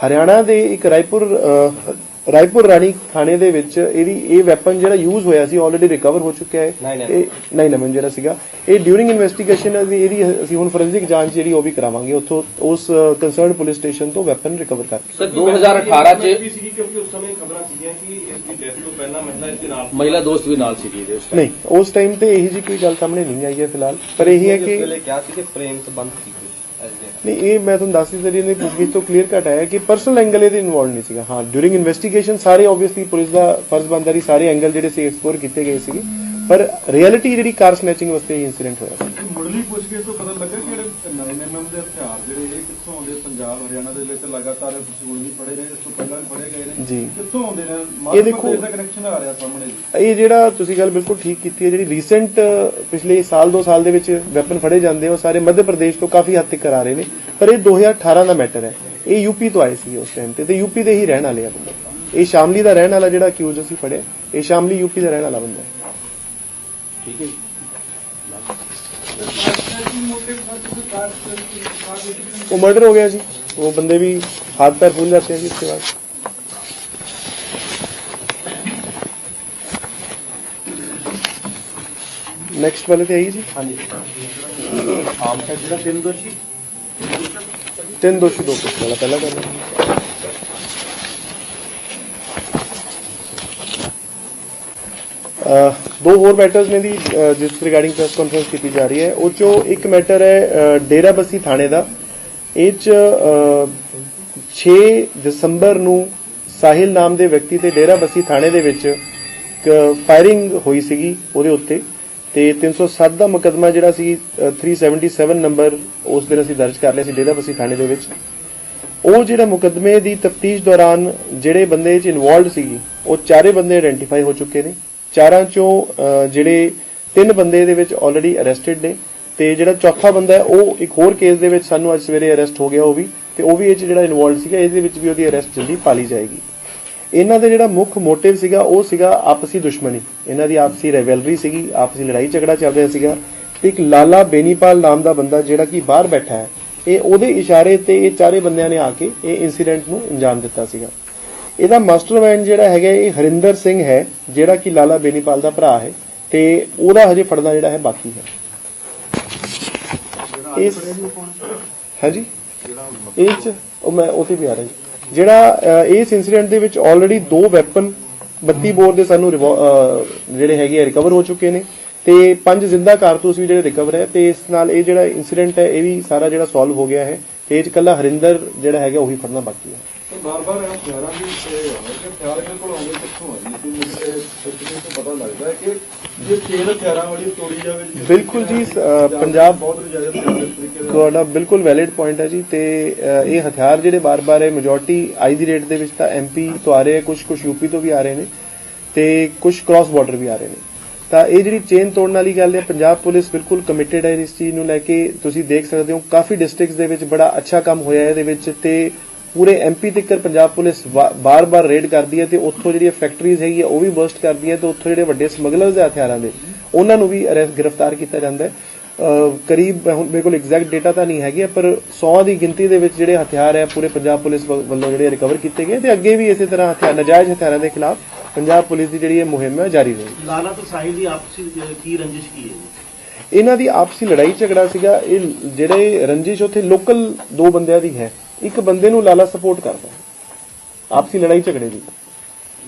Speaker 2: ਹਰਿਆਣਾ ਦੇ ਇੱਕ ਰਾਏਪੁਰ ਅਹ, ਰਾਏਪੁਰ ਰਾਣੀ ਥਾਣੇ ਦੇ ਵਿੱਚ ਇਹਦੀ ਇਹ ਵੈਪਨ ਜਿਹੜਾ ਯੂਜ਼ ਹੋਇਆ ਸੀ ਆਲਰੇਡੀ ਰਿਕਵਰ ਹੋ ਚੁੱਕਿਆ ਹੈ।
Speaker 3: 9/11
Speaker 2: ਇਹ 9/11 ਜਿਹੜਾ ਸੀਗਾ ਇਹ ਡਿਊਰਿੰਗ ਇਨਵੈਸਟੀਗੇਸ਼ਨ ਇਹਦੀ ਅਸੀਂ ਹੁਣ ਫੋਰੈਂਸਿਕ ਜਾਂਚ ਜਿਹੜੀ ਉਹ ਵੀ ਕਰਾਵਾਂਗੇ ਉੱਥੋਂ ਉਸ ਕੰਸਰਨਡ ਪੁਲਿਸ ਸਟੇਸ਼ਨ ਤੋਂ ਵੈਪਨ ਰਿਕਵਰ ਕਰਕੇ।
Speaker 6: ਸਰ 2018 ਚ
Speaker 4: ਕਿਉਂਕਿ ਉਸ ਸਮੇਂ ਖਬਰਾਂ ਸੀਗੀਆਂ ਕਿ ਇਸ ਦੀ ਡੈਥ ਤੋਂ ਪਹਿਲਾਂ ਮਹਿਲਾ ਇਸ ਦੇ ਨਾਲ
Speaker 6: ਮਹਿਲਾ ਦੋਸਤ ਵੀ ਨਾਲ ਸੀਗੀ ਉਸ time।
Speaker 2: ਨਹੀਂ ਉਸ ਟਾਈਮ ਤੇ ਇਹੀ ਜੀ ਕੋਈ ਗੱਲ ਸਾਹਮਣੇ ਨਹੀਂ ਆਈ ਹੈ ਫਿਲਹਾਲ। ਪਰ ਇਹੀ ਹੈ
Speaker 3: ਇਸ
Speaker 2: ਕਿ
Speaker 3: ਵੇਲੇ ਕਿਹਾ ਸੀ ਕਿ ਪ੍ਰੇਮ ਸੰਬੰਧ ਸੀ। ਕੁਝ ਐਸੇ
Speaker 2: ਨਹੀਂ, ਇਹ ਮੈਂ ਤੁਹਾਨੂੰ ਦੱਸ ਦਿੱਤਾ ਜੀ ਇਹਨੇ ਪੁੱਛਗਿੱਛ ਤੋਂ ਕਲੀਅਰ ਕੱਟ ਆਇਆ ਕਿ ਪਰਸਨਲ ਐਂਗਲ ਇਹਦੇ ਇਨਵੋਲਡ ਨਹੀਂ ਸੀਗਾ। ਹਾਂ ਡਿਊਰਿੰਗ ਇਨਵੈਸਟੀਗੇਸ਼ਨ ਸਾਰੇ ਆਬਵੀਅਸਲੀ ਪੁਲਿਸ ਦਾ ਫਰਜ਼ ਬਣਦਾ ਸੀ ਸਾਰੇ ਐਂਗਲ ਜਿਹੜੇ ਸੀ ਐਕਸਪਲੋਰ ਕੀਤੇ ਗਏ ਸੀਗੇ। ਪਰ ਰਿਐਲਿਟੀ ਜਿਹੜੀ ਕਾਰ ਸਨੈਚਿੰਗ ਵਾਸਤੇ ਇਹ ਇਨਸੀਡੈਂਟ ਹੋਇਆ ਸੀ।
Speaker 7: ਮੁੱਢਲੀ ਪੁੱਛਗਿੱਛ ਤੋਂ ਪਤਾ ਲੱਗਾ ਕਿ ਜਿਹੜੇ 9mm ਦੇ ਹਥਿਆਰ ਜਿਹੜੇ ਇਹ ਕਿੱਥੋਂ ਆਉਂਦੇ ਪੰਜਾਬ ਹਰਿਆਣਾ ਦੇ ਵਿੱਚ ਲਗਾਤਾਰ ਤੁਸੀਂ ਹੁਣ ਵੀ ਪੜੇ ਨੇ ਇਸ ਤੋਂ ਪਹਿਲਾਂ ਵੀ ਪੜੇ ਗਏ ਨੇ।
Speaker 2: ਜੀ।
Speaker 7: ਕਿੱਥੋਂ ਆਉਂਦੇ ਨੇ?
Speaker 2: ਇਹ ਦੇਖੋ-
Speaker 7: ਇਹਦਾ ਕਨੈਕਸ਼ਨ ਆ ਰਿਹਾ ਸਾਹਮਣੇ।
Speaker 2: ਇਹ ਜਿਹੜਾ ਤੁਸੀਂ ਗੱਲ ਬਿਲਕੁਲ ਠੀਕ ਕੀਤੀ ਹੈ ਜਿਹੜੀ ਰੀਸੈਂਟ ਪਿਛਲੇ ਸਾਲ ਦੋ ਸਾਲ ਦੇ ਵਿੱਚ ਵੈਪਨ ਫੜੇ ਜਾਂਦੇ ਉਹ ਸਾਰੇ ਮੱਧ ਪ੍ਰਦੇਸ਼ ਤੋਂ ਕਾਫੀ ਹੱਦ ਤੱਕ ਆ ਰਹੇ ਨੇ। ਪਰ ਇਹ 2018 ਦਾ ਮੈਟਰ ਹੈ। ਇਹ ਯੂਪੀ ਤੋਂ ਆਏ ਸੀ ਉਸ ਟਾਈਮ ਤੇ ਤੇ ਯੂਪੀ ਦੇ ਹੀ ਰਹਿਣ ਵਾਲੇ ਆ ਬੰਦੇ। ਇਹ ਸ਼ਾਮਲੀ ਦਾ ਰਹਿਣ ਵਾਲਾ ਜਿਹੜਾ ਅਕਿਊਜ਼ ਅਸੀਂ ਫੜਿਆ ਇਹ ਸ਼ਾਮਲੀ ਯੂਪੀ ਦਾ ਰਹਿਣ ਵਾਲਾ ਬੰਦਾ ਹੈ। वो मर्डर हो गया जी वो बंदे भी हाथ पैर फूल जाते हैं जी इसके बाद नेक्स्ट वाले थे आई जी हाँ जी आम का ਜਿਹੜਾ ਤਿੰਨ ਦੋਸ਼ੀ ਤਿੰਨ ਦੋਸ਼ੀ ਦੋ ਪੁੱਛ ਵਾਲਾ ਪਹਿਲਾ ਕਰਨਾ ਦੋ ਹੋਰ ਮੈਟਰਸ ਨੇ ਦੀ ਜਿਸ ਰਿਗਾਰਡਿੰਗ ਪ੍ਰੈਸ ਕਾਨਫਰੰਸ ਕੀਤੀ ਜਾ ਰਹੀ ਹੈ। ਉਹ ਚੋਂ ਇੱਕ ਮੈਟਰ ਹੈ ਅਹ ਡੇਰਾ ਬੱਸੀ ਥਾਣੇ ਦਾ। ਇਹ ਚ ਅਹ, 6 ਦਸੰਬਰ ਨੂੰ ਸਾਹਿਲ ਨਾਮ ਦੇ ਵਿਅਕਤੀ ਤੇ ਡੇਰਾ ਬੱਸੀ ਥਾਣੇ ਦੇ ਵਿੱਚ ਫਾਇਰਿੰਗ ਹੋਈ ਸੀਗੀ ਉਹਦੇ ਉੱਤੇ। ਤੇ 307 ਦਾ ਮੁਕਦਮਾ ਜਿਹੜਾ ਸੀ ਅਹ, 377 ਨੰਬਰ ਉਸ ਦਿਨ ਅਸੀਂ ਦਰਜ ਕਰ ਲਿਆ ਸੀ ਡੇਰਾ ਬੱਸੀ ਥਾਣੇ ਦੇ ਵਿੱਚ। ਉਹ ਜਿਹੜਾ ਮੁਕਦਮੇ ਦੀ ਤਫਤੀਸ਼ ਦੌਰਾਨ ਜਿਹੜੇ ਬੰਦੇ ਚ ਇਨਵੋਲਡ ਸੀਗੀ ਉਹ ਚਾਰੇ ਬੰਦੇ ਆਇਡੈਂਟੀਫਾਈ ਹੋ ਚੁੱਕੇ ਨੇ। ਚਾਰਾਂ ਚੋਂ ਜਿਹੜੇ ਤਿੰਨ ਬੰਦੇ ਦੇ ਵਿੱਚ ਆਲਰੇਡੀ ਅਰੈਸਟਡ ਨੇ ਤੇ ਜਿਹੜਾ ਚੌਥਾ ਬੰਦਾ ਹੈ, ਉਹ ਇੱਕ ਹੋਰ ਕੇਸ ਦੇ ਵਿੱਚ ਸਾਨੂੰ ਅੱਜ ਸਵੇਰੇ ਅਰੈਸਟ ਹੋ ਗਿਆ ਉਹ ਵੀ ਤੇ ਉਹ ਵੀ ਇਹ 'ਚ ਜਿਹੜਾ ਇਨਵੋਲਡ ਸੀਗਾ, ਇਹਦੇ ਵਿੱਚ ਵੀ ਉਹਦੀ ਅਰੈਸਟ ਜਲਦੀ ਪਾਲੀ ਜਾਏਗੀ। ਇਹਨਾਂ ਦਾ ਜਿਹੜਾ ਮੁੱਖ ਮੋਟਿਵ ਸੀਗਾ, ਉਹ ਸੀਗਾ ਆਪਸੀ ਦੁਸ਼ਮਣੀ। ਇਹਨਾਂ ਦੀ ਆਪਸੀ ਰਾਈਵਲਰੀ ਸੀਗੀ, ਆਪਸੀ ਲੜਾਈ ਝਗੜਾ ਚੱਲ ਰਿਹਾ ਸੀਗਾ। ਤੇ ਇੱਕ ਲਾਲਾ ਬੇਨੀਪਾਲ ਨਾਮ ਦਾ ਬੰਦਾ ਜਿਹੜਾ ਕਿ ਬਾਹਰ ਬੈਠਾ ਹੈ, ਇਹ ਉਹਦੇ ਇਸ਼ਾਰੇ ਤੇ ਇਹ ਚਾਰੇ ਬੰਦਿਆਂ ਨੇ ਆ ਕੇ ਇਹ ਇਨਸੀਡੈਂਟ ਨੂੰ ਅੰਜਾਮ ਦਿੱਤਾ ਸੀਗਾ। ਇਹਦਾ ਮਾਸਟਰਮਾਈਂਡ ਜਿਹੜਾ ਹੈਗਾ ਇਹ ਹਰਿੰਦਰ ਸਿੰਘ ਹੈ, ਜਿਹੜਾ ਕਿ ਲਾਲਾ ਬੇਨੀਪਾਲ ਦਾ ਭਰਾ ਹੈ, ਤੇ ਉਹਦਾ ਹਜੇ ਫੜਨਾ ਜਿਹੜਾ ਹੈ ਬਾਕੀ ਹੈ। ਇਸ ਹਾਂਜੀ? ਇਹ ਚ, ਉਹ ਮੈਂ ਉਥੇ ਵੀ ਆ ਰਿਹਾ ਜੀ। ਜਿਹੜਾ ਇਸ ਇਨਸੀਡੈਂਟ ਦੇ ਵਿੱਚ ਆਲਰੇਡੀ ਦੋ ਵੈਪਨ 32 ਬੋਰ ਦੇ ਸਾਨੂੰ ਰਿਵੋ- ਜਿਹੜੇ ਹੈਗੇ ਆ ਰਿਕਵਰ ਹੋ ਚੁੱਕੇ ਨੇ, ਤੇ ਪੰਜ ਜ਼ਿੰਦਾ ਕਾਰਤੂਸ ਵੀ ਜਿਹੜੇ ਰਿਕਵਰ ਹੈ, ਤੇ ਇਸ ਨਾਲ ਇਹ ਜਿਹੜਾ ਇਨਸੀਡੈਂਟ ਹੈ, ਇਹ ਵੀ ਸਾਰਾ ਜਿਹੜਾ ਸੋਲਵ ਹੋ ਗਿਆ ਹੈ, ਤੇ ਇਹ ਚ ਕੱਲਾ ਹਰਿੰਦਰ ਜਿਹੜਾ ਹੈਗਾ ਉਹੀ ਫੜਨਾ ਬਾਕੀ ਹੈ।
Speaker 7: ਬਾਰ-ਬਾਰ ਇਹ ਹਥਿਆਰਾਂ ਦੀ ਇਹ ਹੋਵੇ ਕਿ ਹਥਿਆਰ ਇਹਨਾਂ ਕੋਲ ਆਉਂਦੇ ਕਿੱਥੋਂ ਆ ਜੀ? ਤੇ ਮੈਨੂੰ ਇਹ ਤੋਂ ਪਤਾ ਲੱਗਦਾ ਹੈ ਕਿ ਜੇ ਖੇਲ ਹਥਿਆਰਾਂ ਵਾਲੀ ਤੋੜੀ ਜਾਵੇ
Speaker 2: ਬਿਲਕੁਲ ਜੀ ਪੰਜਾਬ
Speaker 7: ਬਹੁਤ ਜ਼ਿਆਦਾ
Speaker 2: ਤੁਹਾਡਾ ਬਿਲਕੁਲ ਵੈਲਿਡ ਪੁਆਇੰਟ ਹੈ ਜੀ ਤੇ ਇਹ ਹਥਿਆਰ ਜਿਹੜੇ ਬਾਰ-ਬਾਰ ਹੈ ਮੈਜੋਰਟੀ ਅੱਜ ਦੀ ਡੇਟ ਦੇ ਵਿੱਚ ਤਾਂ ਐਮਪੀ ਤੋਂ ਆ ਰਹੇ ਕੁਝ ਕੁਝ ਯੂਪੀ ਤੋਂ ਵੀ ਆ ਰਹੇ ਨੇ ਤੇ ਕੁਝ ਕ੍ਰਾਸ ਬਾਰਡਰ ਵੀ ਆ ਰਹੇ ਨੇ। ਤਾਂ ਇਹ ਜਿਹੜੀ ਚੇਨ ਤੋੜਨ ਵਾਲੀ ਗੱਲ ਹੈ ਪੰਜਾਬ ਪੁਲਿਸ ਬਿਲਕੁਲ ਕਮਿਟਿਡ ਹੈ ਇਸ ਚੀਜ਼ ਨੂੰ ਲੈ ਕੇ। ਤੁਸੀਂ ਦੇਖ ਸਕਦੇ ਹੋ ਕਾਫੀ ਡਿਸਟ੍ਰਿਕਟਸ ਦੇ ਵਿੱਚ ਬੜਾ ਅੱਛਾ ਕੰਮ ਹੋਇਆ ਹੈ ਇਹਦੇ ਵਿੱਚ ਤੇ ਪੂਰੇ ਐਮਪੀ ਤੱਕ ਪੰਜਾਬ ਪੁਲਿਸ ਬਾਰ-ਬਾਰ ਰੇਡ ਕਰਦੀ ਹੈ ਤੇ ਉੱਥੋਂ ਜਿਹੜੀਆਂ ਫੈਕਟਰੀਜ਼ ਹੈਗੀ ਆ ਉਹ ਵੀ ਬਰਸਟ ਕਰਦੀ ਹੈ ਤੇ ਉੱਥੋਂ ਜਿਹੜੇ ਵੱਡੇ ਸਮਗਲਰਸ ਦੇ ਹਥਿਆਰਾਂ ਦੇ ਉਹਨਾਂ ਨੂੰ ਵੀ ਅਰੈਸਟ ਗ੍ਰਿਫਤਾਰ ਕੀਤਾ ਜਾਂਦਾ ਹੈ। ਕਰੀਬ ਹੁਣ ਮੇਰੇ ਕੋਲ ਐਗਜ਼ੈਕਟ ਡੇਟਾ ਤਾਂ ਨਹੀਂ ਹੈਗੀ ਪਰ 100 ਦੀ ਗਿਣਤੀ ਦੇ ਵਿੱਚ ਜਿਹੜੇ ਹਥਿਆਰ ਹੈ ਪੂਰੇ ਪੰਜਾਬ ਪੁਲਿਸ ਵੱਲੋਂ ਜਿਹੜੇ ਰਿਕਵਰ ਕੀਤੇ ਗਏ ਤੇ ਅੱਗੇ ਵੀ ਇਸੇ ਤਰ੍ਹਾਂ ਹਥਿਆਰ ਨਜਾਇਜ਼ ਹਥਿਆਰਾਂ ਦੇ ਖਿਲਾਫ ਪੰਜਾਬ ਪੁਲਿਸ ਦੀ ਜਿਹੜੀ ਇਹ ਮੁਹਿੰਮ ਹੈ ਜਾਰੀ ਰਹੇਗੀ।
Speaker 1: ਲਾਲਾ ਤੇ ਸਾਹਿਲ ਦੀ ਆਪਸੀ ਕੀ ਰੰਜਿਸ਼ ਕੀ ਹੈ?
Speaker 2: ਇਹਨਾਂ ਦੀ ਆਪਸੀ ਲੜਾਈ ਝਗੜਾ ਸੀਗਾ ਇਹ ਜਿਹੜੇ ਰੰਜਿਸ਼ ਉੱਥੇ ਲੋਕਲ ਦੋ ਬੰਦਿਆਂ ਦੀ ਹੈ। ਇੱਕ ਬੰਦੇ ਨੂੰ ਲਾਲਾ ਸਪੋਰਟ ਕਰਦਾ ਹੈ। ਆਪਸੀ ਲੜਾਈ ਝਗੜੇ ਦੀ।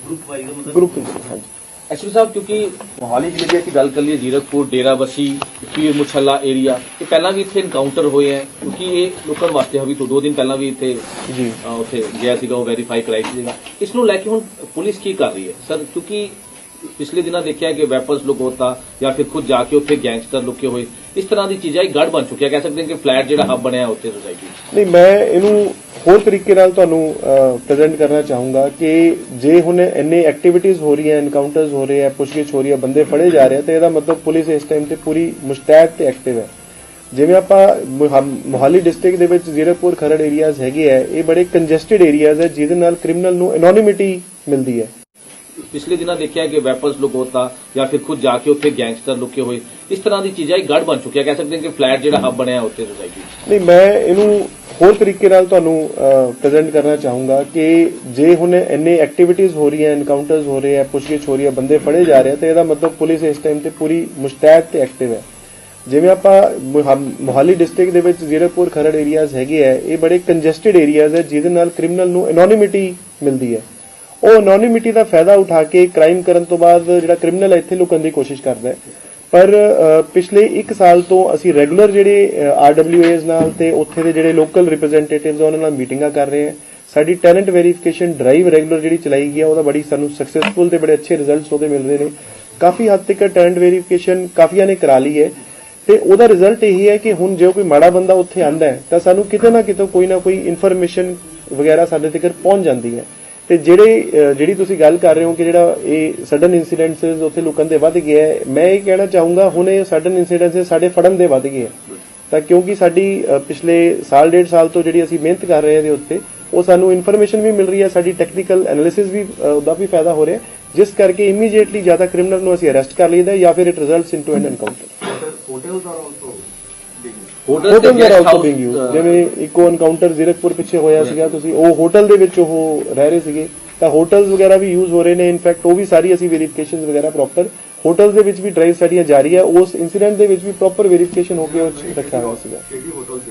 Speaker 1: ਗਰੁੱਪ ਵਾਈਜ਼ ਮਤਲਬ?
Speaker 2: ਗਰੁੱਪ ਵਿੱਚ ਹਾਂਜੀ।
Speaker 6: ਐਸਪੀ ਸਾਹਿਬ ਕਿਉਂਕਿ ਮੋਹਾਲੀ ਜ਼ਿਲ੍ਹੇ ਦੀ ਅਸੀਂ ਗੱਲ ਕਰ ਲਈਏ ਜ਼ੀਰਕਪੁਰ ਡੇਰਾਬੱਸੀ ਪੀਰ ਮੁਛੱਲਾ ਏਰੀਆ ਇਹ ਪਹਿਲਾਂ ਵੀ ਇੱਥੇ ਐਨਕਾਊਂਟਰ ਹੋਏ ਹੈ ਕਿਉਂਕਿ ਇਹ ਲੋਕਾਂ ਵਾਸਤੇ ਹਵੀ ਤੋਂ ਦੋ ਦਿਨ ਪਹਿਲਾਂ ਵੀ ਇੱਥੇ
Speaker 2: ਜੀ।
Speaker 6: ਅ, ਉੱਥੇ ਗਿਆ ਸੀਗਾ ਉਹ ਵੈਰੀਫਾਈ ਕਰਾਈ ਸੀਗਾ ਇਸ ਨੂੰ ਲੈ ਕੇ ਹੁਣ ਪੁਲਿਸ ਕੀ ਕਰ ਰਹੀ ਹੈ? ਸਰ ਕਿਉਂਕਿ ਪਿਛਲੇ ਦਿਨਾਂ ਦੇਖਿਆ ਕਿ ਵੈਪਨਸ ਲੁਕੋਤਾ ਜਾਂ ਫਿਰ ਖੁਦ ਜਾ ਕੇ ਉੱਥੇ ਗੈਂਗਸਟਰ ਲੁਕੇ ਹੋਏ। ਇਸ ਤਰ੍ਹਾਂ ਦੀ ਚੀਜ਼ਾਂ ਇੱਕ ਗੜ ਬਣ ਚੁੱਕਿਆ। ਕਹਿ ਸਕਦੇ ਹਾਂ ਕਿ ਫਲੈਟ ਜਿਹੜਾ ਹੱਬ ਬਣਿਆ ਉੱਥੇ ਸੋਸਾਇਟੀ
Speaker 2: ਨਹੀਂ, ਮੈਂ ਇਹਨੂੰ ਹੋਰ ਤਰੀਕੇ ਨਾਲ ਤੁਹਾਨੂੰ ਪ੍ਰੈਜ਼ੈਂਟ ਕਰਨਾ ਚਾਹੂੰਗਾ ਕਿ ਜੇ ਹੁਣ ਇੰਨੇ ਐਕਟੀਵਿਟੀਜ਼ ਹੋ ਰਹੀਆਂ ਐਨਕਾਊਂਟਰਸ ਹੋ ਰਹੇ ਆ, ਪੁੱਛਗਿੱਛ ਹੋ ਰਹੀ ਹੈ ਬੰਦੇ ਫੜੇ ਜਾ ਰਹੇ ਆ, ਤੇ ਇਹਦਾ ਮਤਲਬ ਪੁਲਿਸ ਇਸ ਟਾਈਮ ਤੇ ਪੂਰੀ ਮੁਸ਼ਤੈਦ ਤੇ ਐਕਟਿਵ ਹੈ। ਜਿਵੇਂ ਆਪਾਂ ਮੁਹਾ- ਮੋਹਾਲੀ ਡਿਸਟ੍ਰਿਕਟ ਦੇ ਵਿੱਚ ਜ਼ੀਰਕਪੁਰ ਖਰੜ ਏਰੀਆਜ਼ ਹੈਗੇ ਆ, ਇਹ ਬੜੇ ਕੰਜੈਸਟਿਡ ਏਰੀਆਜ਼ ਹੈ, ਜਿਹਦੇ ਨਾਲ ਕ੍ਰਿਮੀਨਲ ਨੂੰ ਐਨੋਨਿਮਿਟੀ ਮਿਲਦੀ ਹੈ।
Speaker 6: ਪਿਛਲੇ ਦਿਨਾਂ ਦੇਖਿਆ ਕਿ ਵੈਪਨਸ ਲੁਕੋਤਾ ਜਾਂ ਫਿਰ ਖੁਦ ਜਾ ਕੇ ਉੱਥੇ ਗੈਂਗਸਟਰ ਲੁਕੇ ਹੋਏ। ਇਸ ਤਰ੍ਹਾਂ ਦੀ ਚੀਜ਼ਾਂ ਇੱਕ ਗੜ ਬਣ ਚੁੱਕਿਆ। ਕਹਿ ਸਕਦੇ ਹਾਂ ਕਿ ਫਲੈਟ ਜਿਹੜਾ ਹੱਬ ਬਣਿਆ ਉੱਥੇ ਸੋਸਾਇਟੀ
Speaker 2: ਨਹੀਂ, ਮੈਂ ਇਹਨੂੰ ਹੋਰ ਤਰੀਕੇ ਨਾਲ ਤੁਹਾਨੂੰ ਪ੍ਰੈਜ਼ੈਂਟ ਕਰਨਾ ਚਾਹੂੰਗਾ ਕਿ ਜੇ ਹੁਣ ਇੰਨੇ ਐਕਟੀਵਿਟੀਜ਼ ਹੋ ਰਹੀਆਂ ਐਨਕਾਊਂਟਰਸ ਹੋ ਰਹੇ ਆ, ਪੁੱਛਗਿੱਛ ਹੋ ਰਹੀ ਹੈ ਬੰਦੇ ਫੜੇ ਜਾ ਰਹੇ ਆ, ਤੇ ਇਹਦਾ ਮਤਲਬ ਪੁਲਿਸ ਇਸ ਟਾਈਮ ਤੇ ਪੂਰੀ ਮੁਸ਼ਤੈਦ ਤੇ ਐਕਟਿਵ ਹੈ। ਜਿਵੇਂ ਆਪਾਂ ਮੋਹਾਲੀ ਡਿਸਟ੍ਰਿਕਟ ਦੇ ਵਿੱਚ ਜ਼ੀਰਕਪੁਰ ਖਰੜ ਏਰੀਆਜ਼ ਹੈਗੇ ਆ, ਇਹ ਬੜੇ ਕੰਜੈਸਟਡ ਏਰੀਆਜ਼ ਹੈ ਜਿਹਦੇ ਨਾਲ ਕ੍ਰਿਮੀਨਲ ਨੂੰ ਐਨੋਨਿਮਿਟੀ ਮਿਲਦੀ ਹੈ। ਉਹ ਐਨੋਨਿਮਿਟੀ ਦਾ ਫਾਇਦਾ ਉਠਾ ਕੇ ਕ੍ਰਾਈਮ ਕਰਨ ਤੋਂ ਬਾਅਦ ਜਿਹੜਾ ਕ੍ਰਿਮੀਨਲ ਇੱਥੇ ਲੁਕਣ ਦੀ ਕੋਸ਼ਿਸ਼ ਕਰਦਾ ਹੈ। ਪਰ ਪਿਛਲੇ 1 ਸਾਲ ਤੋਂ ਅਸੀਂ ਰੈਗੂਲਰ ਜਿਹੜੇ ਆਰਡਬਲਯੂਏਜ਼ ਨਾਲ ਤੇ ਉੱਥੇ ਦੇ ਜਿਹੜੇ ਲੋਕਲ ਰਿਪਰੈਜ਼ੈਂਟੇਟਿਵਸ ਉਹਨਾਂ ਨਾਲ ਮੀਟਿੰਗਾਂ ਕਰ ਰਹੇ ਹਾਂ। ਸਾਡੀ ਟੈਲੈਂਟ ਵੈਰੀਫਿਕੇਸ਼ਨ ਡਰਾਈਵ ਰੈਗੂਲਰ ਜਿਹੜੀ ਚਲਾਈ ਗਈ ਹੈ ਉਹਦਾ ਬੜੀ ਸਾਨੂੰ ਸਕਸੈਸਫੁਲ ਤੇ ਬੜੇ ਅੱਛੇ ਰਿਜ਼ਲਟਸ ਉਹਦੇ ਮਿਲ ਰਹੇ ਨੇ। ਕਾਫੀ ਹੱਦ ਤੱਕ ਟੈਲੈਂਟ ਵੈਰੀਫਿਕੇਸ਼ਨ ਕਾਫੀਆਂ ਨੇ ਕਰਾ ਲਈ ਹੈ। ਤੇ ਉਹਦਾ ਰਿਜ਼ਲਟ ਇਹੀ ਹੈ ਕਿ ਹੁਣ ਜੇ ਕੋਈ ਮਾੜਾ ਬੰਦਾ ਉੱਥੇ ਆਂਦਾ ਹੈ, ਤਾਂ ਸਾਨੂੰ ਕਿਤੇ ਨਾ ਕਿਤੇ ਕੋਈ ਨਾ ਕੋਈ ਇਨਫੋਰਮੇਸ਼ਨ ਵਗੈਰਾ ਸਾਡੇ ਤੱਕ ਪਹੁੰਚ ਜਾਂਦੀ ਹੈ। ਤੇ ਜਿਹੜੇ ਜਿਹੜੀ ਤੁਸੀਂ ਗੱਲ ਕਰ ਰਹੇ ਹੋ ਕਿ ਜਿਹੜਾ ਇਹ ਸਡਨ ਇਨਸੀਡੈਂਟਸ ਉੱਥੇ ਲੋਕਾਂ ਦੇ ਵੱਧ ਗਿਆ ਹੈ, ਮੈਂ ਇਹ ਕਹਿਣਾ ਚਾਹੂੰਗਾ, ਹੁਣ ਇਹ ਸਡਨ ਇਨਸੀਡੈਂਟਸ ਸਾਡੇ ਫੜਨ ਦੇ ਵੱਧ ਗਏ ਤਾਂ ਕਿਉਂਕਿ ਸਾਡੀ ਪਿਛਲੇ ਸਾਲ, ਡੇਢ ਸਾਲ ਤੋਂ ਜਿਹੜੀ ਅਸੀਂ ਮਿਹਨਤ ਕਰ ਰਹੇ ਹਾਂ ਦੇ ਉੱਤੇ, ਉਹ ਸਾਨੂੰ ਇਨਫੋਰਮੇਸ਼ਨ ਵੀ ਮਿਲ ਰਹੀ ਹੈ, ਸਾਡੀ ਟੈਕਨੀਕਲ ਐਨਾਲਿਸਿਸ ਵੀ ਉਹਦਾ ਵੀ ਫਾਇਦਾ ਹੋ ਰਿਹਾ ਜਿਸ ਕਰਕੇ ਇਮੀਡੀਏਟਲੀ ਜ਼ਿਆਦਾ ਕ੍ਰਿਮੀਨਲ ਨੂੰ ਅਸੀਂ ਅਰੈਸਟ ਕਰ ਲਈਦਾ ਜਾਂ ਫਿਰ it results into an encounter
Speaker 6: hotel
Speaker 2: hotel
Speaker 6: ਤੇ
Speaker 2: ਦੇ
Speaker 6: guest
Speaker 2: also being use
Speaker 6: uh,
Speaker 2: ਜਿਵੇਂ ਇੱਕੋ ਐਨਕਾਊਂਟਰ ਜ਼ੀਰਕਪੁਰ ਪਿੱਛੇ ਹੋਇਆ ਸੀਗਾ ਤੁਸੀਂ ਉਹ ਹੋਟਲ ਦੇ ਵਿੱਚ ਉਹ ਰਹਿ ਰਹੇ ਸੀਗੇ। ਤਾਂ ਹੋਟਲਸ ਵਗੈਰਾ ਵੀ ਯੂਜ਼ ਹੋ ਰਹੇ ਨੇ। ਇਨਫੈਕਟ ਉਹ ਵੀ ਸਾਰੀ ਅਸੀਂ ਵੈਰੀਫਿਕੇਸ਼ਨਸ ਵਗੈਰਾ ਪ੍ਰੋਪਰ ਹੋਟਲਸ ਦੇ ਵਿੱਚ ਵੀ ਡਰਾਈਵ ਸਾਡੀਆਂ ਜਾਰੀ ਹੈ ਉਸ ਇਨਸੀਡੈਂਟ ਦੇ ਵਿੱਚ ਵੀ ਪ੍ਰੋਪਰ ਵੈਰੀਫਿਕੇਸ਼ਨ ਹੋ ਕੇ ਉਹ 'ਚ ਰੱਖਿਆ ਹੋਇਆ ਸੀਗਾ।
Speaker 7: ਕਿਹੜੀ ਹੋਟਲ ਸੀ